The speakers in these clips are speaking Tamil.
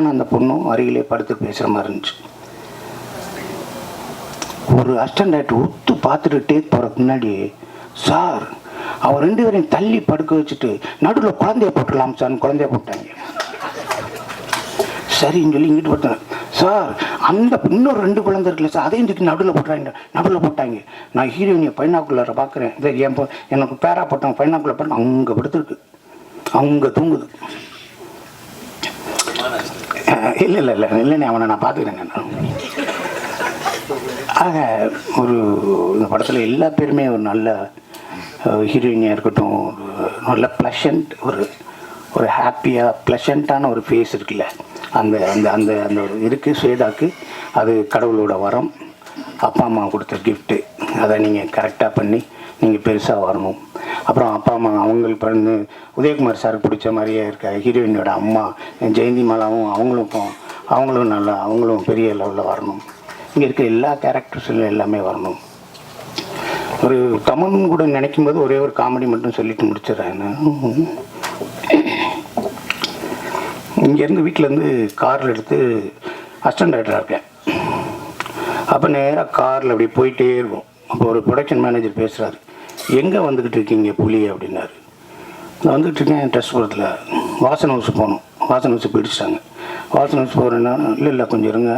அந்த பொண்ணும் அருகிலே படுத்து பேசுகிற மாதிரி இருந்துச்சு. ஒரு அஸ்டண்டாய்ட் ஒத்து பார்த்துட்டு டேக் போகிற முன்னாடி சார் அவர் ரெண்டு பேரையும் தள்ளி படுக்க வச்சுட்டு நடுவில் குழந்தைய போட்டுடலாம் சார் குழந்தைய போட்டாங்க. சரின்னு சொல்லி இங்கிட்டு போட்டேன் சார் அந்த இன்னொரு ரெண்டு குழந்தை இருக்குல்ல சார் அதையும் தூக்கி நடுவில் போட்டாங்க நடுவில் போட்டாங்க. நான் ஹீரோயினியை பைனாக்குள்ளார பார்க்குறேன். இதை என் எனக்கு பேரா போட்டாங்க பைனாக்குள்ள பண்ண அங்கே படுத்துருக்கு. அங்கே தூங்குது. இல்லை இல்லை இல்லை இல்லைண்ணே அவனை நான் பார்த்துக்கிறேங்க ஆக ஒரு இந்த படத்தில் எல்லா பேருமே ஒரு நல்ல ஹீரோயினாக இருக்கட்டும் நல்ல ப்ளஷண்ட் ஒரு ஒரு ஹாப்பியாக ப்ளஷண்ட்டான ஒரு ஃபேஸ் இருக்குல்ல. அந்த அந்த அந்த அந்த ஒரு இருக்குது ஸ்வேதாக்கு அது கடவுளோட வரம் அப்பா அம்மா கொடுத்த கிஃப்ட்டு அதை நீங்கள் கரெக்டாக பண்ணி நீங்கள் பெருசாக வரணும். அப்புறம் அப்பா அம்மா அவங்களுக்கு பிறந்து உதயகுமார் சாருக்கு பிடிச்ச மாதிரியே இருக்க ஹீரோயினோட அம்மா ஜெயந்தி மாலாவும் அவங்களும் அவங்களும் நல்லா அவங்களும் பெரிய லெவலில் வரணும். இங்கே இருக்க எல்லா கேரக்டர்ஸிலும் எல்லாமே வரணும். ஒரு தமிழ் கூட நினைக்கும் போது ஒரே ஒரு காமெடி மட்டும் சொல்லிட்டு முடிச்சிடறேன் இங்கேருந்து வீட்டிலேருந்து காரில் எடுத்து அசிஸ்டன்ட் ரைட்டராக இருக்கேன். அப்போ நேராக காரில் அப்படி போயிட்டே இருக்கும் அப்போ ஒரு ப்ரொடக்ஷன் மேனேஜர் பேசுகிறாரு எங்கே வந்துக்கிட்டு இருக்கீங்க புலி அப்படின்னாரு. நான் வந்துக்கிட்டு இருக்கேன் டெஸ்ட்புரத்தில் வாசன் ஹவுஸ் போகணும். வாசன் ஹவுஸ் பிடிச்சிட்டாங்க வாசன் ஹவுஸ் போகிறேன்னா இல்லை இல்லை கொஞ்சம் இருங்க.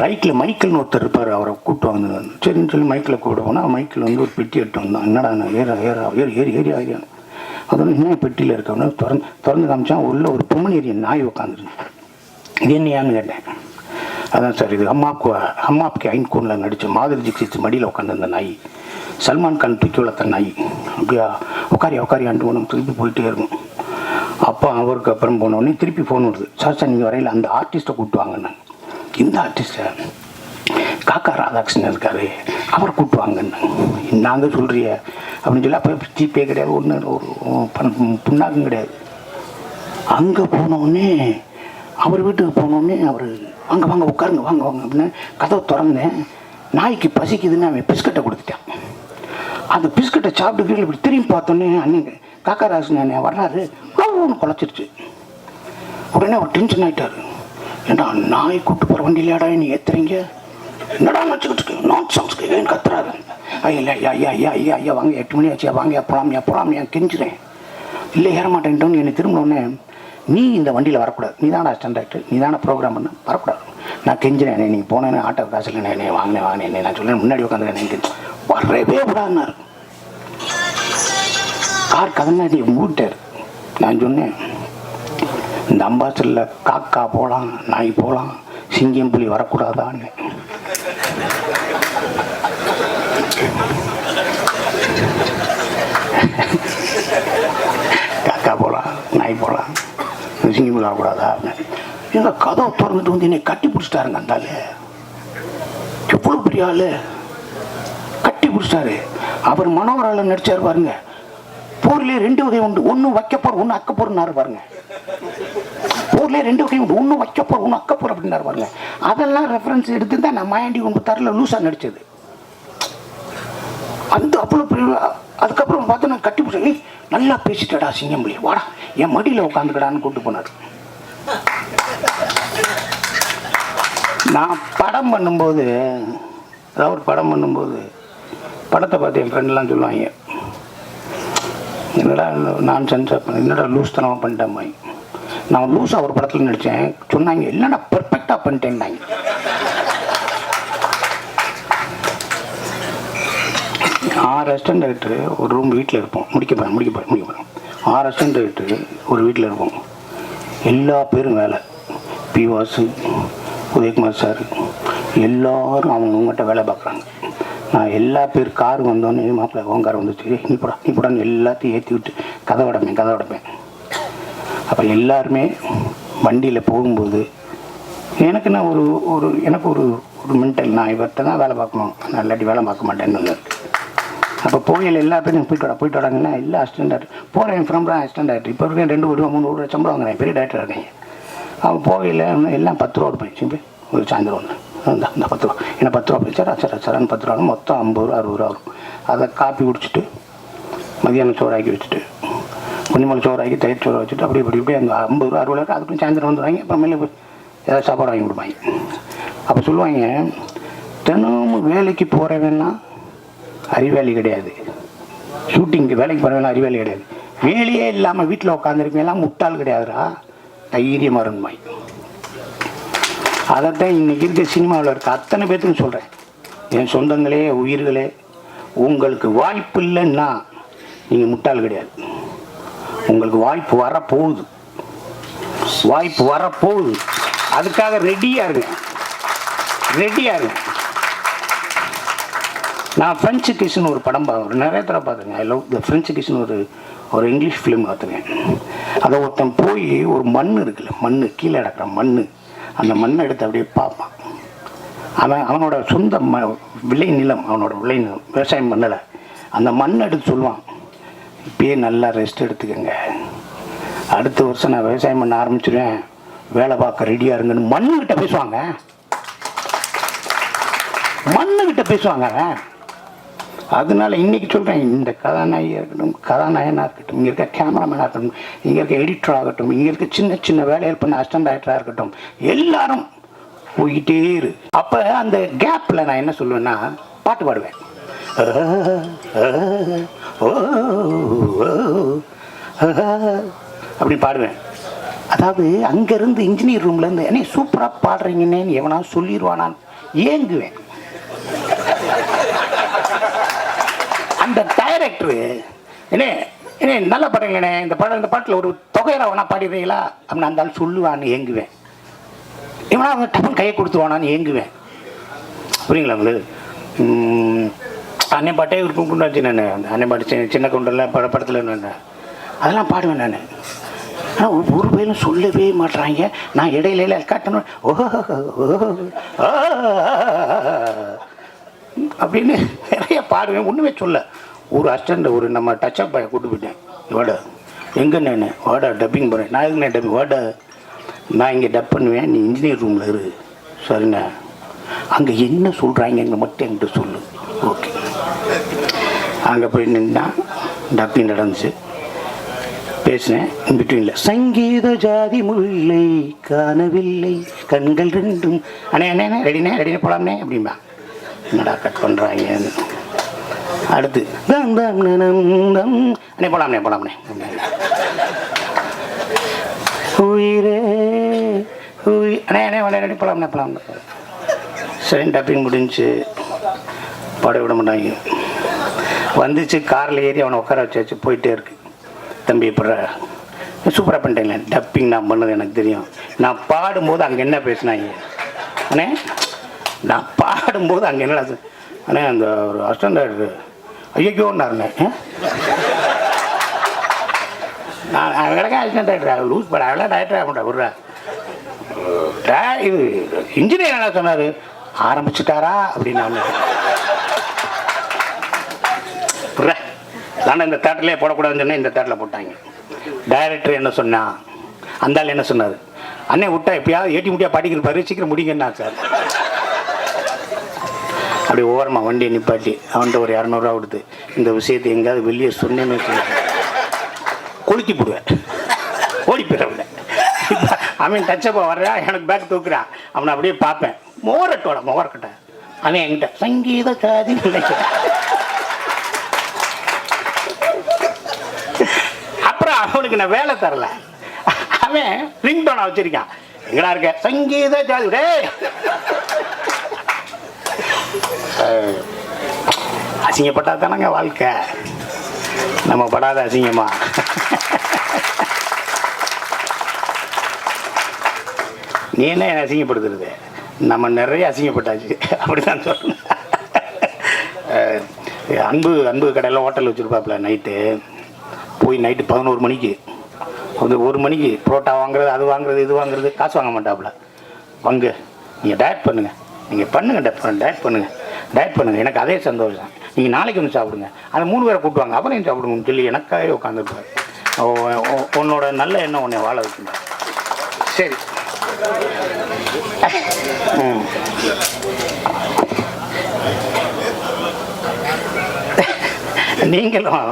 ரைட்டில் மைக்கிள்னு ஒருத்தர் இருப்பார் அவரை கூப்பிட்டு வந்து சரின்னு சொல்லி மைக்கில் கூப்பிட போனால் மைக்கில் வந்து ஒரு பெட்டி எடுத்து வந்தான். என்னடா நான் ஏறா ஏறா ஏறி ஏறி ஏறி ஆகியா? அதோட என்ன பெட்டியில் இருக்கவன திறந்து திறந்து காமிச்சான். உள்ள ஒரு பொம்மனேரியன் நாய் உட்காந்துருக்கு இது என்னையான்னு கேட்டேன். அதான் சார் இது அம்மாவுக்கு அம்மாவுக்கு ஐன் கூனில் நடித்த மாதிரி ஜிக்ஸிச்சு மடியில் உட்காந்து அந்த நாய். சல்மான் கான் தூக்கி வளர்த்த நாய். அப்படியா? உட்காரியா உட்காரியான்ட்டு ஒன்று திருப்பி போயிட்டே இருக்கும். அப்போ அவருக்கு அப்புறம் போனோடனே திருப்பி ஃபோன் வருது சார் சார் நீங்கள் வரையில் அந்த ஆர்டிஸ்ட்டை கூப்பிட்டு வாங்கன்னாங்க இந்த ஆர்டிஸ்ட்டை காக்கா ராதாகிருஷ்ணன் இருக்காரு. அவரை கூப்பிட்டு வாங்கன்னு நாங்கள் சொல்கிறிய அப்படின்னு சொல்லி அப்போ ஜிபே கிடையாது ஒன்று ஒரு பண் புண்ணாக்கும் கிடையாது. அங்கே போனோடனே அவர் வீட்டுக்கு போனோடனே அவர் வாங்க வாங்க உட்காருங்க வாங்க வாங்க அப்படின்னு கதவை திறந்தேன். நாய்க்கு பசிக்குதுன்னு அவன் பிஸ்கட்டை கொடுத்துட்டான். அந்த பிஸ்கட்டை சாப்பிட்டு இப்படி திரும்பி பார்த்தோன்னே அண்ணன் காக்கா ராசன் அண்ணன் வர்றாரு. ஒன்று குலைச்சிருச்சு உடனே அவர் டென்ஷன் ஆகிட்டாரு ஏண்டா நாய் கூட்டு போகிற வண்டியிலடா நீ ஏத்துறீங்க? என்னடா வச்சுக்கிட்டு நான் சாங்ஸ்க்கு ஏன் கத்துறாரு? ஐயா இல்லை ஐயா ஐயா ஐயா ஐயா ஐயா வாங்க எட்டு மணி ஆச்சு வாங்க போகலாம்யா போகலாம்யா கெஞ்சுறேன். இல்லை ஏற மாட்டேன்ட்டோன்னு என்னை திரும்பினோடனே நீ இந்த வண்டியில் வரக்கூடாது. நீ தானே அசிஸ்டன்ட் டாக்டர் நீ தானே ப்ரோக்ராம் பண்ண? வரக்கூடாது. நான் கெஞ்சினேன் நீ போனேன்னு ஆட்டோ காசு இல்லை என்னை வாங்கினேன் வாங்கினேன் நான் சொல்லேன் முன்னாடி உட்காந்துருக்கேன் வரவே விடாதுனாரு கார் கதனாடி மூட்டார் நான் சொன்னேன் இந்த அம்பாசலில் காக்கா போகலாம் நாய் போகலாம் சிங்கம் புலி வரக்கூடாதான்னு. காக்கா போகலாம் நாய் போகலாம் சிங்கம் புலி வரக்கூடாதா? எங்க கதவை திறந்துட்டு வந்து என்னை கட்டி பிடிச்சிட்டாருங்க அந்த ஆளு. எவ்வளோ பெரிய ஆளு. கட்டி பிடிச்சிட்டாரு. அவர் மனோகரால நடிச்சார் பாருங்க. போர்லயே ரெண்டு வகை உண்டு. ஒன்று வைக்கப்போர் ஒன்று அக்கப்போர்னாரு பாருங்க. ஊர்ல ரெண்டு வகை உண்டு. ஒன்று வைக்கப்போர் ஒன்று அக்கப்போர் அப்படின்னாரு பாருங்க. அதெல்லாம் ரெஃபரன்ஸ் எடுத்து தான் நான் மாயாண்டி ஒன்று தரல லூசா நடிச்சது. அந்த அவ்வளோ அதுக்கப்புறம் பார்த்து நான் கட்டி பிடிச்சேன் நல்லா பேசிட்டடா சிங்கம்புலி. வாடா என் மடியில் உட்காந்துக்கடான்னு கூட்டு போனார். நான் படம் பண்ணும்போது அதாவது ஒரு படம் பண்ணும்போது படத்தை பார்த்து என் ஃப்ரெண்ட்லாம் சொல்லுவாங்க. என்னடா நான் சென்ஸ் என்னடா லூஸ் தனமாக பண்ணிட்டேன் நான் லூஸாக ஒரு படத்தில் நடித்தேன் சொன்னாங்க என்னடா பர்ஃபெக்டாக பண்ணிட்டேன்னாங்க ஆறு அசிஸ்டன்ட் டைரக்டர் ஒரு ரூம் வீட்டில் இருப்போம். முடிக்க போகிறேன் முடிக்க போகிறேன் முடிக்க போகிறேன் ஆறு அசிஸ்டன்ட் டைரக்டர் ஒரு வீட்டில் இருப்போம். எல்லா பேரும் வேலை. பி வாசு உதயகுமார் சார் அவங்க அவங்கவுங்ககிட்ட வேலை பார்க்குறாங்க. நான் எல்லா பேர் கார் வந்தோன்னே மாப்பிள்ளை ஓங்கார் கார் வந்துச்சு நீ போடா நீ போடான்னு எல்லாத்தையும் ஏற்றி விட்டு கதை உடப்பேன் கதை உடப்பேன். அப்போ எல்லாருமே வண்டியில் போகும்போது எனக்கு நான் ஒரு ஒரு எனக்கு ஒரு ஒரு மென்டல் நான் இவர்கிட்ட தான் வேலை பார்க்கணும். நான் இல்லாட்டி வேலை பார்க்க மாட்டேன்னு அப்போ போகையில் எல்லா பேரும் போயிட்டு வாடா போயிட்டு வராங்கன்னா எல்லா அசிஸ்டன்ட் டேரக்டர் போகிறேன் ஃப்ரம் தான் அசிஸ்டன்ட் இப்போ இருக்கேன் ரெண்டு ரூபா மூணு ரூபா சம்பளம் வாங்குறேன். பெரிய டேரக்டர் இருக்கேன் அவன் போகையில் எல்லாம் பத்து ரூபா போயிடுச்சு ஒரு சாயந்தரம் ஒன்று இந்த இந்த பத்து ரூபா. என்ன பத்து ரூபா போயிடுச்சா சரி சரன் பத்து ரூபா மொத்தம் ஐம்பது ரூபா அறுபது ரூபா வரும். அதை காப்பி குடிச்சிட்டு மதியானம் சோறாக்கி வச்சுட்டு கொஞ்சமாக சோறு தயிர் சோறு வச்சுட்டு அப்படி இப்படி இப்படி அந்த ஐம்பது ரூபா அறுபது ரூபா அதுக்கு சாயந்தரம் வந்துடுவாங்க. அப்புறமேல போய் ஏதாவது சாப்பாடு வாங்கி கொடுப்பாங்க. அப்போ சொல்லுவாங்க தினமும் வேலைக்கு போகிறவன்னா அறிவாளி கிடையாது. ஷூட்டிங்க்கு வேலைக்கு போகிறவனா அறிவாளி கிடையாது. வேலையே இல்லாமல் வீட்டில் உட்காந்துருக்கவங்கலாம் முட்டாள் கிடையாதுடா. தைரியமாக இருந்துமாய் அதைத்தான் இன்னைக்கு இருக்க சினிமாவில் இருக்க அத்தனை பேர்த்துக்கும் சொல்கிறேன் என் சொந்தங்களே உயிர்களே உங்களுக்கு வாய்ப்பு இல்லைன்னா நீங்கள் முட்டாள் கிடையாது. உங்களுக்கு வாய்ப்பு வரப்போகுது. வாய்ப்பு வரப்போகுது. அதுக்காக ரெடியாக இருங்க ரெடியாக இருங்க நான் ஃப்ரெஞ்சு கிஷன் ஒரு படம் பார்க்குறேன் நிறைய தடவை பார்த்துருங்க ஐ லவ் த ஃப்ரெஞ்சு கிஷன் ஒரு ஒரு இங்கிலீஷ் ஃபிலிம் பார்த்துருக்கேன். அதை ஒருத்தன் போய் ஒரு மண் இருக்குல்ல மண் கீழே கிடக்குற மண் அந்த மண்ணை எடுத்து அப்படியே பார்ப்பான். அவன் அவனோட சொந்த ம விளை நிலம் அவனோட விளை நிலம் விவசாயம் பண்ணலை. அந்த மண்ணை எடுத்து சொல்லுவான் இப்பயே நல்லா ரெஸ்ட் எடுத்துக்கங்க. அடுத்த வருஷம் நான் விவசாயம் பண்ண ஆரம்பிச்சிருவேன். வேலை பார்க்க ரெடியாக இருங்கன்னு. மண்ணுக்கிட்ட பேசுவாங்க. மண்ணுக்கிட்ட பேசுவாங்க அவன். அதனால இன்னைக்கு சொல்கிறேன் இந்த கதாநாயகியாக இருக்கட்டும் கதாநாயகனாக இருக்கட்டும் இங்கே இருக்க கேமராமேனாக இருக்கட்டும் இங்கே இருக்க எடிட்டர் ஆகட்டும் இங்கே இருக்க சின்ன சின்ன வேலைகள் பண்ண அஸ்டன்ட் டைரக்டராக இருக்கட்டும் எல்லாரும் போய்கிட்டே இரு. அப்போ அந்த கேப்பில் நான் என்ன சொல்லுவேன்னா பாட்டு பாடுவேன். ஓ, ஓ, அப்படி பாடுவேன். அதாவது அங்கேருந்து இன்ஜினியர் ரூம்லேருந்து என்னை சூப்பராக பாடுறீங்கன்னு எவனா சொல்லிடுவானான்னு ஏங்குவேன். அந்த டைரக்டரு என்ன என்ன நல்லா படங்கண்ணே இந்த படம் இந்த பாட்டில் ஒரு தொகையில வேணா பாடிடுறீங்களா அப்படின்னு அந்த ஆள் சொல்லுவான்னு ஏங்குவேன் இவனா அவன் டப்புன்னு கையை கொடுத்துருவானான்னு ஏங்குவேன் புரியுங்களா உங்களுக்கு உம், அன்னை பாட்டே இருக்கும் கொண்டாச்சு நான் அன்னை பாட்டு சின்ன சின்ன குண்டெல்லாம் பட படத்தில் நான் அதெல்லாம் பாடுவேன் நான் ஆனால் ஒரு பேரும் சொல்லவே மாட்றாங்க நான் இடையில காட்டணும் ஓஹோ ஓஹோ அப்படின்னு பாடுவேன் ஒன்றுமே சொல்ல. ஒரு அஸ்டண்ட் ஒரு நம்ம டச்சப் பாயை கூட்டு போயிட்டேன். வாடா. எங்கே நான் வாடா டப்பிங் போகிறேன் நான் எதுக்கு நான் டப்பிங் வாடா. நான் இங்கே டப் பண்ணுவேன். நீ இன்ஜினியர் ரூமில் இரு. சரிண்ணா. அங்கே என்ன சொல்கிறாங்கன்னு மட்டும் என்கிட்ட சொல்லு. ஓகே அங்கே போய் நின்னா டப்பிங் நடந்துச்சு. பேசினேன். பிட்வீனில் சங்கீத ஜாதி முல்லை காணவில்லை. கண்கள் ரெண்டும். அண்ணே அண்ணே ரெடினே ரெடினே போலாம்னே அப்படிம்பா. என்னடா கட் பண்ணுறாங்கன்னு அடுத்து. தம் தம் தம். அண்ணே போலாம்னே போலாம்னே உயிரே உயி அண்ணே அண்ணே விளையாடி ரெடி போலாம்னே சரி டப்பிங் முடிஞ்சு பாட விட மாட்டாங்க. வந்துச்சு காரில் ஏறி அவனை உட்கார வச்சு வச்சு போயிட்டே இருக்கு. தம்பி இப்போ சூப்பராக பண்ணிட்டேங்களே டப்பிங் நான் பண்ணது எனக்கு தெரியும். நான் பாடும்போது அங்கே என்ன பேசினாங்க? அண்ணே நான் பாடும்போது அங்கே என்ன அண்ணே அந்த ஒரு அஸ்டண்ட் ஐயோன்னாருங்க நான் அவங்களுக்கே ஆக்சிடென்ட் டைரக்டர் லூஸ் பட அவளா டைரக்டர் ஆக மாட்டேன் விட்றா. இது இன்ஜினியர் என்ன சொன்னார்? ஆரம்பிச்சுட்டாரா அப்படின்னு புர்ரா. இந்த தேட்டர்லேயே போடக்கூடாதுன்னு சொன்னேன் இந்த தேட்டரில் போட்டாங்க. டைரக்டர் என்ன சொன்னான் அந்த ஆள் என்ன சொன்னார்? அண்ணே விட்டா எப்பயாவது ஏட்டி முட்டியா பாடிக்கிருப்பாரு சீக்கிரம் முடிங்கன்னா சார். அப்படி ஓரமாக வண்டியை நிப்பாட்டி அவன்கிட்ட ஒரு இரநூறுவா கொடுத்து இந்த விஷயத்தை எங்கேயாவது வெளியே சொன்னேன்னு வச்சுக்கோங்க. கொளுத்தி போடுவேன். ஓடி போயிடவில்லை அவன். டச்சப்பா வர்றான் எனக்கு பேக் தூக்குறான் அவனை அப்படியே பார்ப்பேன். மோரட்டோட மோரக்கட்ட அவன் என்கிட்ட சங்கீத காதி அப்புறம் அவனுக்கு நான் வேலை தரல. அவன் ரிங் டோனை வச்சிருக்கான். எங்கடா இருக்க? சங்கீத ஜாதி அசிங்கப்பட்டா தானங்க வாழ்க்கை. நம்ம படாத அசிங்கமா. நீ என்ன என்னை அசிங்கப்படுத்துறது? நம்ம நிறைய அசிங்கப்பட்டாச்சு. அப்படிதான் சொல்லணும். அன்பு அன்பு கடையில் ஹோட்டல் வச்சுருப்பாப்புல நைட்டு போய் நைட்டு பதினோரு மணிக்கு. வந்து ஒரு மணிக்கு புரோட்டா வாங்குறது அது வாங்குறது இது வாங்குறது காசு வாங்க மாட்டாப்புல. வாங்க. நீங்கள் டயட் பண்ணுங்கள் நீங்கள் பண்ணுங்கள் டயட் பண்ணுங்கள் டயட் பண்ணுங்க. எனக்கு அதே சந்தோஷம். நீங்கள் நாளைக்கு வந்து சாப்பிடுங்க. அதை மூணு பேரை கூட்டுவாங்க அப்புறம் சாப்பிடுங்கன்னு சொல்லி எனக்காகவே உட்காந்துருப்பாரு உன்னோட நல்ல எண்ணம் உன்னை வாழ வைக்கணும் சரி. நீங்களும்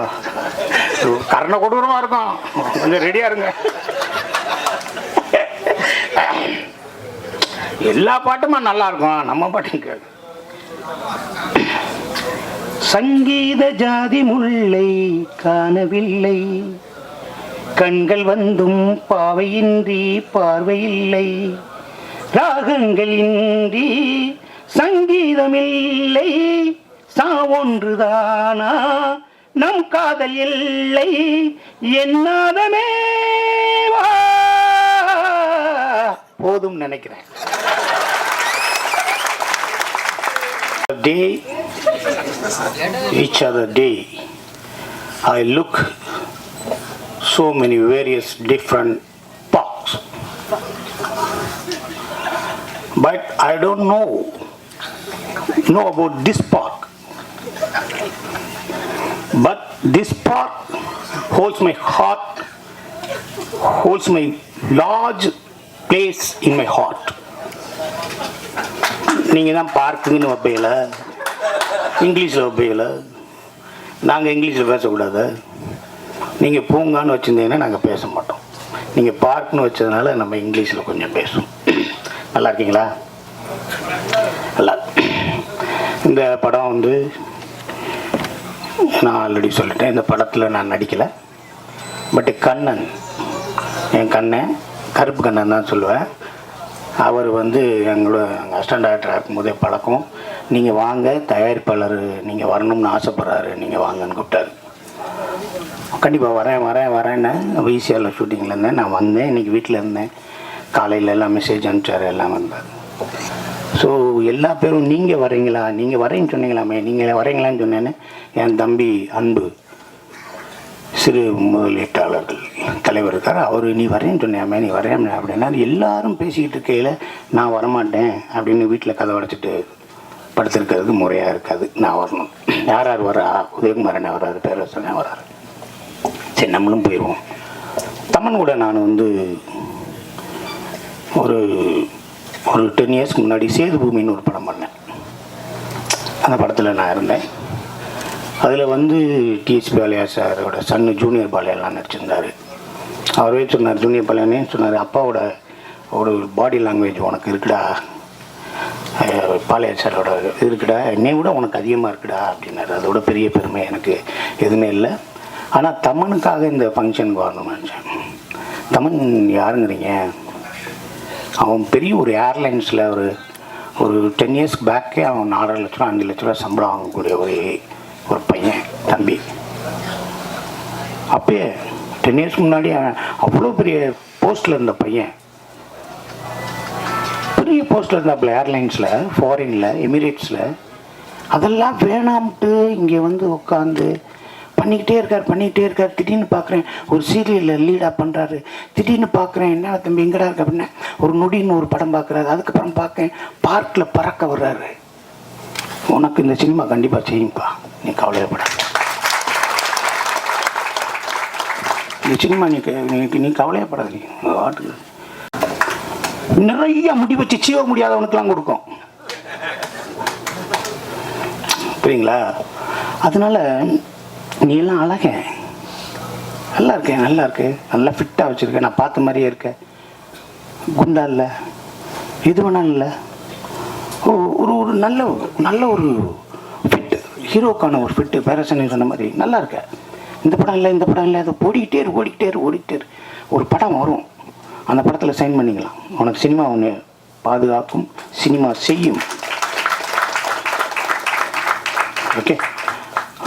கரண கொடூரமா இருக்கும். கொஞ்சம் ரெடியா இருங்க. எல்லா பாட்டுமா நல்லா இருக்கும். நம்ம பாட்டும் கேட்கும் சங்கீத ஜாதி முல்லை காணவில்லை. கண்கள் வந்தும் பாவையின்றி பார்வையில்லை. ராகங்கள் இன்றி சங்கீதமில்லை. சாவொன்றுதானா நம் காதல் இல்லை. என்னாதமே வா. போதும் நினைக்கிறேன். Day each other day. I look so many various different parks but i don't know know about this park. But this park holds my heart holds my large place in my heart நீங்கள் தான் பார்க்குங்கன்னு வைப்பீங்கள இங்கிலீஷில் வைப்பீங்கள நாங்கள் இங்கிலீஷில் பேசக்கூடாது. நீங்கள் பூங்கான்னு வச்சுருந்தீங்கன்னா நாங்கள் பேச மாட்டோம். நீங்கள் பார்க்குன்னு வச்சதுனால நம்ம இங்கிலீஷில் கொஞ்சம் பேசுவோம். நல்லா இருக்கீங்களா? நல்லா. இந்த படம் வந்து நான் ஆல்ரெடி சொல்லிட்டேன். இந்த படத்தில் நான் நடிக்கலை. பட் கண்ணன் என் கண்ணன் கருப்பு கண்ணன் தான் சொல்லுவேன். அவர் வந்து எங்களோட எங்கள் அசிஸ்டன்ட் டைரக்டர் இருக்கும்போதே பழக்கம். நீங்கள் வாங்க தயாரிப்பாளர் நீங்கள் வரணும்னு ஆசைப்பட்றாரு. நீங்கள் வாங்கன்னு கூப்பிட்டாரு. கண்டிப்பாக வரேன் வரேன் வரேன்னு விசிஆரில் ஷூட்டிங்கில் இருந்தேன். நான் வந்தேன். இன்றைக்கி வீட்டில் இருந்தேன். காலையில் எல்லாம் மெசேஜ் அனுப்பிச்சார் எல்லாம் வந்தார். ஸோ எல்லா பேரும் நீங்கள் வரீங்களா? நீங்கள் வரேன்னு சொன்னீங்களாமே? நீங்கள் வரீங்களான்னு சொன்னேன்னு என் தம்பி அன்பு சிறு முதலீட்டாளர்கள். தலைவர் இருக்கார். அவர் நீ வரேன்னு சொன்னியாமே நீ வரேன் அப்படின்னா எல்லாரும் பேசிக்கிட்டு இருக்கையில் நான் வரமாட்டேன் அப்படின்னு வீட்டில் கதை உடைச்சிட்டு படுத்திருக்கிறதுக்கு முறையாக இருக்காது. நான் வரணும். யார் யார் வரா? உதயகுமாரன் என்ன வராது பேரரசன் வராரு. சரி நம்மளும் போயிடுவோம் தமன் கூட நான் வந்து ஒரு ஒரு டென் இயர்ஸ்க்கு முன்னாடி சேது பூமின்னு ஒரு படம் பண்ணேன். அந்த படத்தில் நான் இருந்தேன். அதில் வந்து டிஎஸ் பாலியா சாரோட சன்னு ஜூனியர் பாலியாலாம் நடிச்சிருந்தார். அவரே சொன்னார் துணிய பாலியானே சொன்னார்? அப்பாவோட ஒரு பாடி லாங்குவேஜ் உனக்கு இருக்குடா. அஹ் சாரோட இது இருக்குடா. என்னை விட உனக்கு அதிகமாக இருக்குடா அப்படின்னாரு. அதோட பெரிய பெருமை எனக்கு எதுவுமே இல்லை. ஆனால் தமனுக்காக இந்த ஃபங்க்ஷனுக்கு வரணும்னு நினச்சேன். தமன் யாருங்கிறீங்க? அவன் பெரிய ஒரு ஏர்லைன்ஸில் ஒரு ஒரு டென் இயர்ஸ்க்கு பேக்கே அவன் ஆறரை லட்ச ரூபா அஞ்சு லட்ச ரூபா சம்பளம் வாங்கக்கூடிய ஒரு ஒரு பையன் தம்பி. அப்பயே டென் இயர்ஸ்க்கு முன்னாடி அவ்வளோ பெரிய போஸ்ட்டில் இருந்த பையன். பெரிய போஸ்ட்டில் இருந்தாப்புல ஏர்லைன்ஸில் ஃபாரினில் எமிரேட்ஸில் அதெல்லாம் வேணாம்ட்டு இங்கே வந்து உட்காந்து பண்ணிக்கிட்டே இருக்கார் பண்ணிக்கிட்டே இருக்கார். திடீர்னு பார்க்குறேன் ஒரு சீரியலில் லீடாக பண்ணுறாரு திடீர்னு பார்க்குறேன் என்ன தம்பி எங்கடா இருக்க அப்படின்னா. ஒரு நொடின்னு ஒரு படம் பார்க்குறாரு அதுக்கப்புறம் பார்க்கேன் பார்க்கில் பறக்க வர்றாரு. உனக்கு இந்த சினிமா கண்டிப்பாக செய்யும்பா. நீ கவலையப்பட இந்த சினிமா நீ நீ நீ கவலையப்படாத நீ உங்க நிறைய முடி வச்சு சீவ முடியாதவனுக்கெல்லாம் கொடுக்கும். புரியுங்களா? அதனால நீ எல்லாம் அழக. நல்லா இருக்கேன் நல்லா இருக்கு. நல்லா ஃபிட்டாக வச்சுருக்கேன் நான் பார்த்த மாதிரியே இருக்கேன் குண்டா இல்லை. எது வேணாலும் இல்லை. ஒரு- ஒரு ஒரு நல்ல நல்ல ஒரு ஃபிட்டு ஹீரோக்கான ஒரு ஃபிட்டு பேரசனி சொன்ன மாதிரி நல்லா இருக்கேன் இந்த படம் இல்லை இந்த படம் இல்லை. அது ஓடிக்கிட்டே இரு ஓடிக்கிட்டே இரு ஓடிக்கிட்டே இரு. ஒரு படம் வரும். அந்த படத்தில் சைன் பண்ணிக்கலாம். உனக்கு சினிமா ஒன்று பாதுகாக்கும் சினிமா செய்யும். ஓகே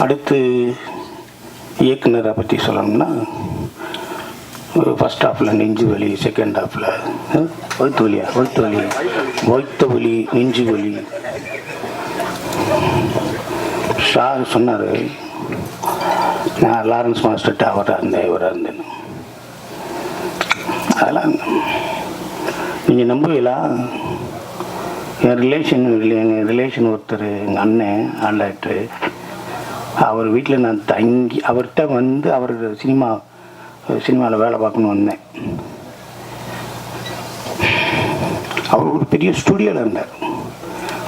அடுத்து இயக்குனரை பற்றி சொல்லணும்னா ஃபஸ்ட் ஹாஃபில் நெஞ்சு வலி செகண்ட் ஹாஃபில் வயிற்று வலியா? வயிற்று வலி. வயிற்று வலி நெஞ்சு வலி. சார் சொன்னார் நான் லாரன்ஸ் மாஸ்டர்கிட்ட அவராக இருந்தேன் இவராக இருந்தேன் அதெல்லாம் நீங்கள் நம்புவீங்களா? என் ரிலேஷன் எங்கள் ரிலேஷன் ஒருத்தர் எங்கள் அண்ணன் ஆண்டாக்டரு அவர் வீட்டில் நான் தங்கி அவர்கிட்ட வந்து அவர் சினிமா சினிமாவில் வேலை பார்க்கணுன்னு வந்தேன். அவர் ஒரு பெரிய ஸ்டுடியோவில் இருந்தார்.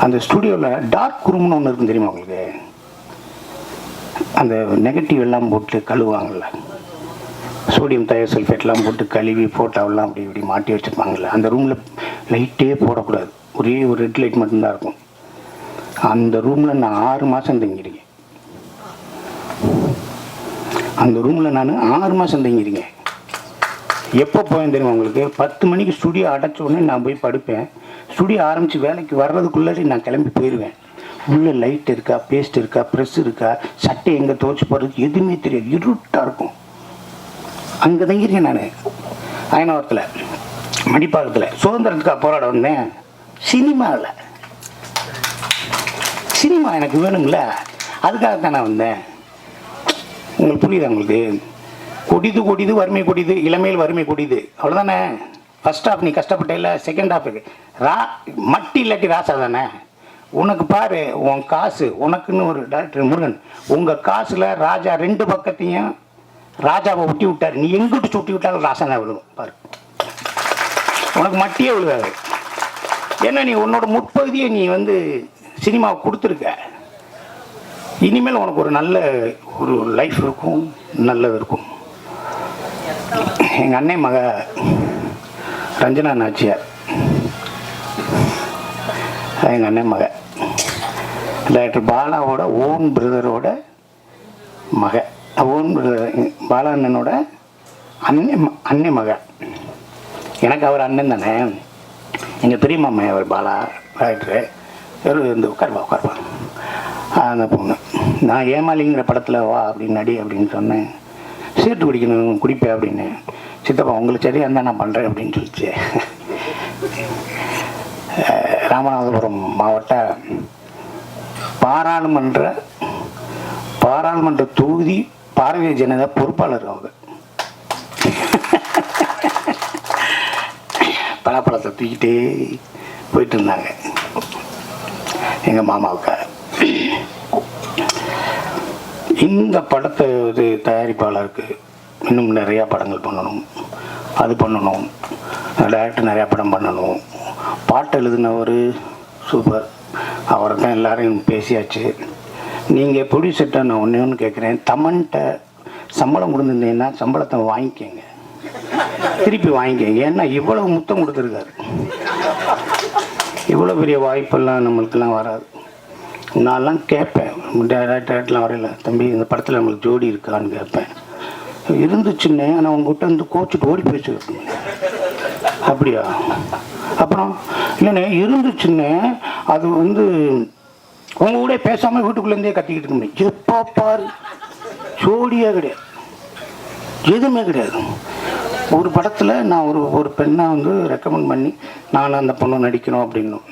அந்த ஸ்டுடியோவில் டார்க் ரூம்னு ஒன்று இருக்கும் தெரியுமா உங்களுக்கு? அந்த நெகட்டிவ் எல்லாம் போட்டு கழுவுவாங்கள்ல. சோடியம் தயோ சல்ஃபேட்லாம் போட்டு கழுவி ஃபோட்டோவெல்லாம் அப்படி இப்படி மாட்டி வச்சுருப்பாங்கல்ல அந்த ரூமில் லைட்டே போடக்கூடாது. ஒரே ஒரு ரெட் லைட் மட்டும்தான் இருக்கும். அந்த ரூமில் நான் ஆறு மாதம் தங்கியிருக்கேன். அந்த ரூமில் நான் ஆறு மாதம் தங்கியிருக்கேன். எப்போ போயேன் தெரியுமா உங்களுக்கு? பத்து மணிக்கு ஸ்டுடியோ அடைச்ச உடனே நான் போய் படுப்பேன். ஸ்டுடியோ ஆரம்பித்து வேலைக்கு வர்றதுக்குள்ளாடி நான் கிளம்பி போயிடுவேன் உள்ளே லைட் இருக்கா பேஸ்ட் இருக்கா ப்ரெஸ் இருக்கா சட்டை எங்கே துவச்சி போடுறது எதுவுமே தெரியாது. இருட்டாக இருக்கும். அங்கே தங்கியிருக்கேன் நான். அயனவரத்தில் மடிப்பாக்கத்தில். சுதந்திரத்துக்காக போராட வந்தேன். சினிமாவில் சினிமா எனக்கு வேணும்ல. அதுக்காகத்தான் நான் வந்தேன். உங்களுக்கு புரியுதா உங்களுக்கு? கொடிது கொடிது வறுமை கொடிது இளமையில் வறுமை கொடிது. அவ்வளோதானே ஃபர்ஸ்ட் ஹாஃப் நீ கஷ்டப்பட்ட இல்லை செகண்ட் ஹாஃப் ரா மட்டி இல்லாட்டி ராசா தானே? உனக்கு பாரு உன் காசு உனக்குன்னு ஒரு டாக்டர் முருகன் உங்கள் காசில் ராஜா ரெண்டு பக்கத்தையும் ராஜாவை ஒட்டி விட்டார். நீ எங்கிட்டு சுட்டி விட்டாலும் ராசனை தான் விழுகும் பாரு. உனக்கு மட்டியே விழுகாது. ஏன்னா நீ உன்னோட முற்பகுதியை நீ வந்து சினிமாவுக்கு கொடுத்துருக்க. இனிமேல் உனக்கு ஒரு நல்ல ஒரு லைஃப் இருக்கும் நல்லது இருக்கும். எங்கள் அண்ணன் மக ரஞ்சனா நாச்சியார். எங்கள் அண்ணன் மக. டாக்டர் பாலாவோட ஓன் பிரதரோட மக. ஓன் பிரதர் பாலா அண்ணனோட அண்ணன் ம- மக. எனக்கு அவர் அண்ணன் தானே. எங்கள் பெரிய மாமா அவர் பாலா டாக்டரு இவர் வந்து உட்காருவா உட்காருவா அந்த பொண்ணு. நான் ஏமாலிங்கிற படத்தில் வா அப்படின்னு நடி அப்படின்னு சொன்னேன். சீட்டு குடிக்கணும் குடிப்பேன் அப்படின்னு. சித்தப்பா உங்களுக்கு சரியாக இருந்தால் நான் பண்ணுறேன் அப்படின்னு சொல்லிச்சு. ராமநாதபுரம் மாவட்ட பாராளுமன்ற பாராளுமன்ற தொகுதி பாரதிய ஜனதா பொறுப்பாளர் அவங்க. பலாப்பழத்தை தூக்கிட்டே போயிட்டு இருந்தாங்க. எங்கள் மாமாவுக்கு. இந்த படத்தை இது தயாரிப்பாளருக்கு இன்னும் நிறையா படங்கள் பண்ணணும். அது பண்ணணும். டேரக்டர் நிறையா படம் பண்ணணும். பாட்டு எழுதினவர் சூப்பர். அவரை தான் எல்லாரையும் பேசியாச்சு. நீங்கள் ப்ரொடியூசர்கிட்ட நான் ஒன்று ஒன்று கேட்குறேன் தமன்கிட்ட சம்பளம் கொடுத்துருந்தீங்கன்னா சம்பளத்தை வாங்கிக்கங்க. திருப்பி வாங்கிக்கோங்க. ஏன்னா இவ்வளவு முத்தம் கொடுத்துருக்காரு. இவ்வளோ பெரிய வாய்ப்பெல்லாம் நம்மளுக்கெல்லாம் வராது. நான்லாம் கேட்பேன். டேரக்டர்லாம் வரையில தம்பி இந்த படத்தில் நம்மளுக்கு ஜோடி இருக்கான்னு கேட்பேன். இருந்துச்சுன்னே ஆனால் உங்ககிட்ட வந்து கோச்சிட்டு ஓடி போயிடுச்சு. அப்படியா? அப்புறம் இல்லைண்ணே இருந்துச்சுன்னே அது வந்து உங்க கூட பேசாமல் வீட்டுக்குள்ளேருந்தே கத்திக்கிட்டு இருக்க முடியும். எப்போ பார். ஜோடியே கிடையாது. எதுவுமே கிடையாது. ஒரு படத்தில் நான் ஒரு ஒரு பெண்ணை வந்து ரெக்கமெண்ட் பண்ணி நான் அந்த பொண்ணு நடிக்கணும் அப்படின்னும்.